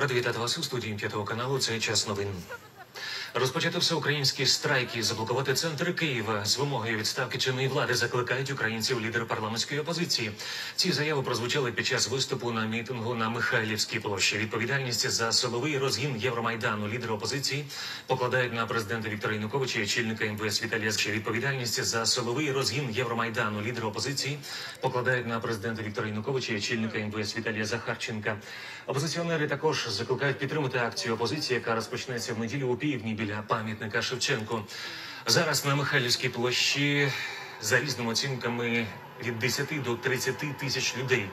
Радий вітати вас у студії п'ятого каналу. Це час новин. Розпочати всеукраїнські страйки, заблокувати центр Києва з вимогою відставки чинної влади закликають українців лідери парламентської опозиції. Ці заяви прозвучали під час виступу на мітингу на Михайлівській площі. Відповідальність за силовий розгін Євромайдану лідери опозиції покладають на президента Віктора Януковича і очільника МВС Віталія Зче. Відповідальність за силовий розгін Євромайдану лідери опозиції покладають на президента Віктора Януковича і очільника МВС Віталія Захарченка. Опозиціонери також закликають підтримати акцію опозиції, яка розпочнеться в неділю у півдні біля пам'ятника Шевченку. Зараз на Михайлівській площі за різними оцінками від 10 до 30 тисяч людей.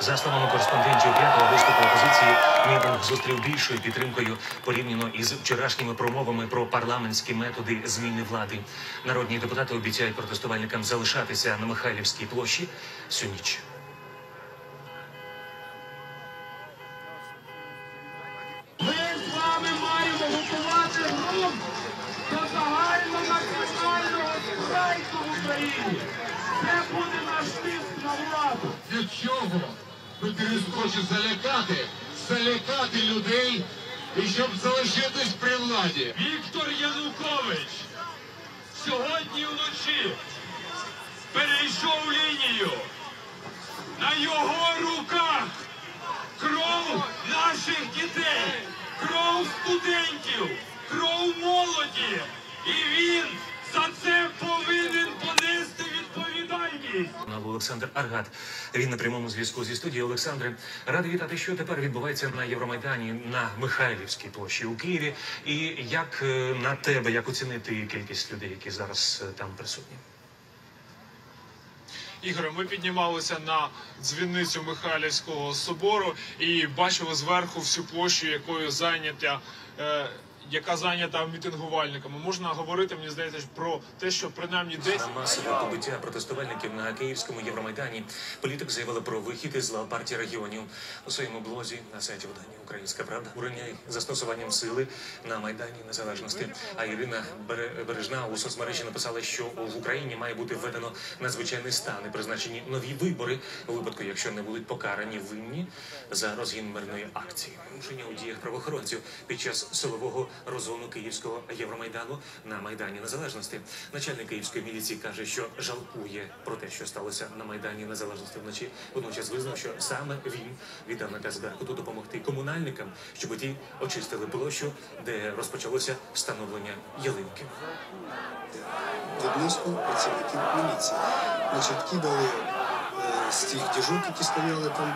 За словами кореспондентів п'ятого виступу опозиції, мітинг зустрів більшою підтримкою порівняно із вчорашніми промовами про парламентські методи зміни влади. Народні депутати обіцяють протестувальникам залишатися на Михайлівській площі всю ніч. Ми з вами маємо готувати грунт до загальнонаціонального в Україні. Це буде наш тиск на владу. Від чого Петрис хоче залякати, залякати людей і щоб залишитись при владі. Віктор Янукович сьогодні вночі перейшов лінію. На його руках кров наших дітей, кров студентів, кров молоді. І він за це відповідальність. Олександр Аргат. Він на прямому зв'язку зі студією. Олександре, радий вітати, що тепер відбувається на Євромайдані на Михайлівській площі у Києві. І як е, на тебе, як оцінити кількість людей, які зараз е, там присутні? Ігоре, ми піднімалися на дзвіницю Михайлівського собору і бачили зверху всю площу, якою зайнята. Е, яка зайнята мітингувальниками. Можна говорити, мені здається, про те, що принаймні десь масове побиття протестувальників на Київському Євромайдані політик заявила про вихід із лав партії регіонів у своєму блозі на сайті видання Українська Правда ураняє застосуванням сили на майдані незалежності. А Ірина Бере- Бережна у соцмережі написала, що в Україні має бути введено надзвичайний стан і призначені нові вибори у випадку, якщо не будуть покарані винні за розгін мирної акції. Порушення у діях правоохоронців під час силового розгону Київського Євромайдану на Майдані Незалежності. Начальник київської міліції каже, що жалкує про те, що сталося на Майдані Незалежності вночі. Водночас визнав, що саме він віддав наказ Беркуту допомогти комунальникам, щоб ті очистили площу, де розпочалося встановлення ялинки. відносно працівників міліції. Значить, кидали е, з тих діжок, які стояли там.